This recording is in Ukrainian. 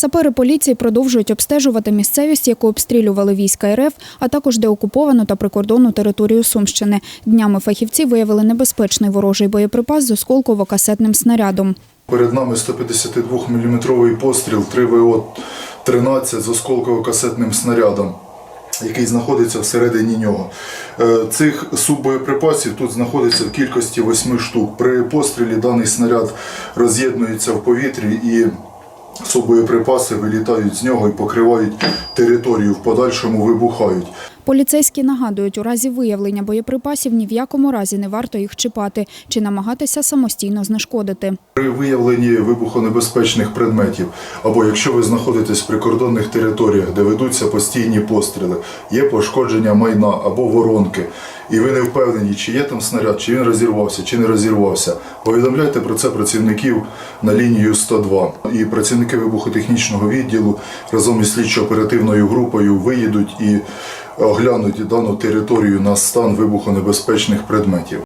Сапери поліції продовжують обстежувати місцевість, яку обстрілювали війська РФ, а також деокуповану та прикордонну територію Сумщини. Днями фахівці виявили небезпечний ворожий боєприпас з осколково-касетним снарядом. Перед нами 152-мм постріл 3ВО-13 з осколково-касетним снарядом, який знаходиться всередині нього. Е, Цих суббоєприпасів тут знаходиться в кількості 8 штук. При пострілі даний снаряд роз'єднується в повітрі і суббоєприпаси вилітають з нього і покривають територію, в подальшому вибухають. Поліцейські нагадують, у разі виявлення боєприпасів ні в якому разі не варто їх чіпати чи намагатися самостійно знешкодити. При виявленні вибухонебезпечних предметів, або якщо ви знаходитесь в прикордонних територіях, де ведуться постійні постріли, є пошкодження майна або воронки, і ви не впевнені, чи є там снаряд, чи він розірвався, чи не розірвався, повідомляйте про це працівників на лінію 102. І працівники вибухотехнічного відділу разом із слідчо-оперативною групою виїдуть і оглянуть дану територію на стан вибухонебезпечних предметів.